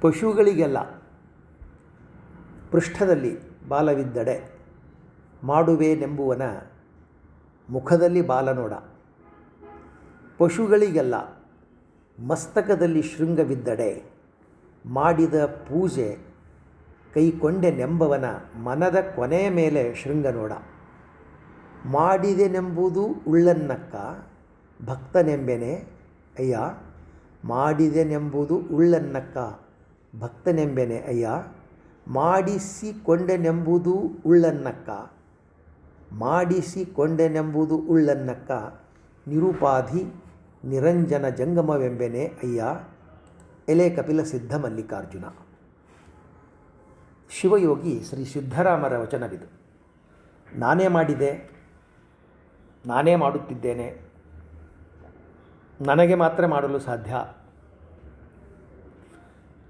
ಪಶುಗಳಿಗೆಲ್ಲ ಪೃಷ್ಠದಲ್ಲಿ ಬಾಲವಿದ್ದಡೆ, ಮಾಡುವೆನೆಂಬುವನ ಮುಖದಲ್ಲಿ ಬಾಲನೋಡ. ಪಶುಗಳಿಗೆಲ್ಲ ಮಸ್ತಕದಲ್ಲಿ ಶೃಂಗವಿದ್ದಡೆ, ಮಾಡಿದ ಪೂಜೆ ಕೈಕೊಂಡೆನೆಂಬವನ ಮನದ ಕೊನೆಯ ಮೇಲೆ ಶೃಂಗ ನೋಡ ಮಾಡಿದೆನೆಂಬುದು ಉಳ್ಳನ್ನಕ್ಕ, ಭಕ್ತನೆಂಬೆನೆ, ಅಯ್ಯ, ಮಾಡಿದೆನೆಂಬುದು ಉಳ್ಳನ್ನಕ್ಕ ಭಕ್ತನೆಂಬೆನೆ ಅಯ್ಯ, ಮಾಡಿಸಿಕೊಂಡೆನೆಂಬುದು ಉಳ್ಳನ್ನಕ್ಕ. ಮಾಡಿಸಿಕೊಂಡೆನೆಂಬುದು ಉಳ್ಳನ್ನಕ್ಕ. ನಿರುಪಾಧಿ ನಿರಂಜನ ಜಂಗಮವೆಂಬೆನೆ ಅಯ್ಯ, ಎಲೆ ಕಪಿಲ ಸಿದ್ಧ ಮಲ್ಲಿಕಾರ್ಜುನ. ಶಿವಯೋಗಿ ಶ್ರೀ ಸಿದ್ಧರಾಮರ ವಚನವಿದು. ನಾನೇ ಮಾಡಿದೆ, ನಾನೇ ಮಾಡುತ್ತಿದ್ದೇನೆ. ನನಗೆ ಮಾತ್ರ ಮಾಡಲು ಸಾಧ್ಯ.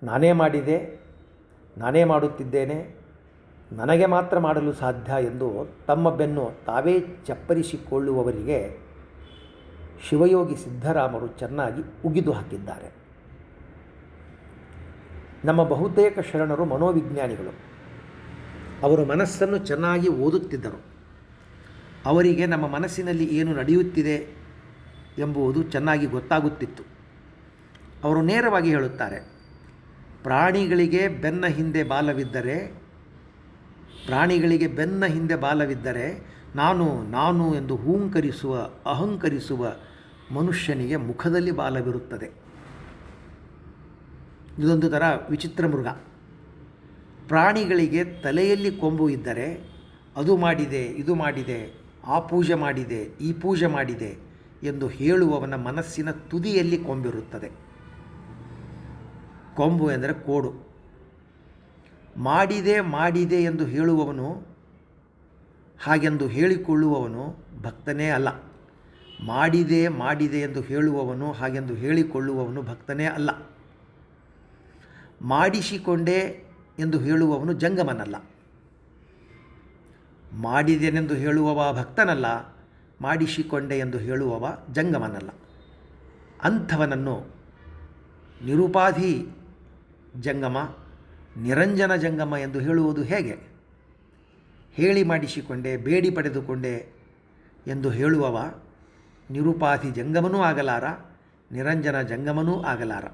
ನಾನೇ ಮಾಡಿದೆ, ನಾನೇ ಮಾಡುತ್ತಿದ್ದೇನೆ, ನನಗೆ ಮಾತ್ರ ಮಾಡಲು ಸಾಧ್ಯ ಎಂದು ತಮ್ಮ ಬೆನ್ನು ತಾವೇ ಚಪ್ಪರಿಸಿಕೊಳ್ಳುವವರಿಗೆ ಶಿವಯೋಗಿ ಸಿದ್ಧರಾಮರು ಚೆನ್ನಾಗಿ ಉಗಿದು ಹಾಕಿದ್ದಾರೆ. ನಮ್ಮ ಬಹುತೇಕ ಶರಣರು ಮನೋವಿಜ್ಞಾನಿಗಳು. ಅವರು ಮನಸ್ಸನ್ನು ಚೆನ್ನಾಗಿ ಓದುತ್ತಿದ್ದರು. ಅವರಿಗೆ ನಮ್ಮ ಮನಸ್ಸಿನಲ್ಲಿ ಏನು ನಡೆಯುತ್ತಿದೆ ಎಂಬುದು ಚೆನ್ನಾಗಿ ಗೊತ್ತಾಗುತ್ತಿತ್ತು. ಅವರು ನೇರವಾಗಿ ಹೇಳುತ್ತಾರೆ ಪ್ರಾಣಿಗಳಿಗೆ ಬೆನ್ನ ಹಿಂದೆ ಬಾಲವಿದ್ದರೆ, ಪ್ರಾಣಿಗಳಿಗೆ ಬೆನ್ನ ಹಿಂದೆ ಬಾಲವಿದ್ದರೆ ನಾನು ನಾನು ಎಂದು ಹೂಂಕರಿಸುವ, ಅಹಂಕರಿಸುವ ಮನುಷ್ಯನಿಗೆ ಮುಖದಲ್ಲಿ ಬಾಲವಿರುತ್ತದೆ. ಇದೊಂದು ಥರ ವಿಚಿತ್ರ ಮೃಗ. ಪ್ರಾಣಿಗಳಿಗೆ ತಲೆಯಲ್ಲಿ ಕೊಂಬು ಇದ್ದರೆ, ಅದು ಮಾಡಿದೆ, ಇದು ಮಾಡಿದೆ, ಆ ಪೂಜೆ ಮಾಡಿದೆ, ಈ ಪೂಜೆ ಮಾಡಿದೆ ಎಂದು ಹೇಳುವವನ ಮನಸ್ಸಿನ ತುದಿಯಲ್ಲಿ ಕೊಂಬಿರುತ್ತದೆ. ಕೊಂಬು ಎಂದರೆ ಕೋಡು. ಮಾಡಿದೆ ಮಾಡಿದೆ ಎಂದು ಹೇಳುವವನು, ಹಾಗೆಂದು ಹೇಳಿಕೊಳ್ಳುವವನು ಭಕ್ತನೇ ಅಲ್ಲ. ಮಾಡಿದೆ ಮಾಡಿದೆ ಎಂದು ಹೇಳುವವನು, ಹಾಗೆಂದು ಹೇಳಿಕೊಳ್ಳುವವನು ಭಕ್ತನೇ ಅಲ್ಲ. ಮಾಡಿಸಿಕೊಂಡೆ ಎಂದು ಹೇಳುವವನು ಜಂಗಮನಲ್ಲ. ಮಾಡಿದೆನೆಂದು ಹೇಳುವವ ಭಕ್ತನಲ್ಲ, ಮಾಡಿಸಿಕೊಂಡೆ ಎಂದು ಹೇಳುವವ ಜಂಗಮನಲ್ಲ. ಅಂಥವನನ್ನು ನಿರುಪಾಧಿ ಜಂಗಮ, ನಿರಂಜನ ಜಂಗಮ ಎಂದು ಹೇಳುವುದು ಹೇಗೆ? ಹೇಳಿ ಮಾಡಿಸಿಕೊಂಡೆ, ಬೇಡಿ ಪಡೆದುಕೊಂಡೆ ಎಂದು ಹೇಳುವವ ನಿರುಪಾಧಿ ಜಂಗಮನೂ ಆಗಲಾರ, ನಿರಂಜನ ಜಂಗಮನೂ ಆಗಲಾರ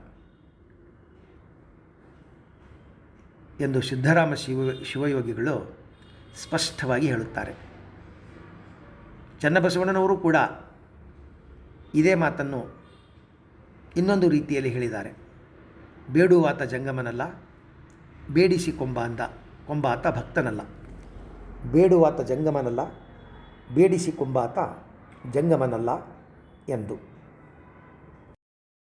ಎಂದು ಸಿದ್ಧರಾಮ ಶಿವ, ಶಿವಯೋಗಿಗಳು ಸ್ಪಷ್ಟವಾಗಿ ಹೇಳುತ್ತಾರೆ. ಚನ್ನಬಸವಣ್ಣನವರು ಕೂಡ ಇದೇ ಮಾತನ್ನು ಇನ್ನೊಂದು ರೀತಿಯಲ್ಲಿ ಹೇಳಿದ್ದಾರೆ. ಬೇಡುವಾತ ಜಂಗಮನಲ್ಲ ಬೇಡಿಸಿ ಕೊಂಬ ಅಂದ ಕೊಂಬಾತ ಭಕ್ತನಲ್ಲ. ಬೇಡುವಾತ ಜಂಗಮನಲ್ಲ ಬೇಡಿಸಿ ಕೊಂಬಾತ ಜಂಗಮನಲ್ಲ ಎಂದು.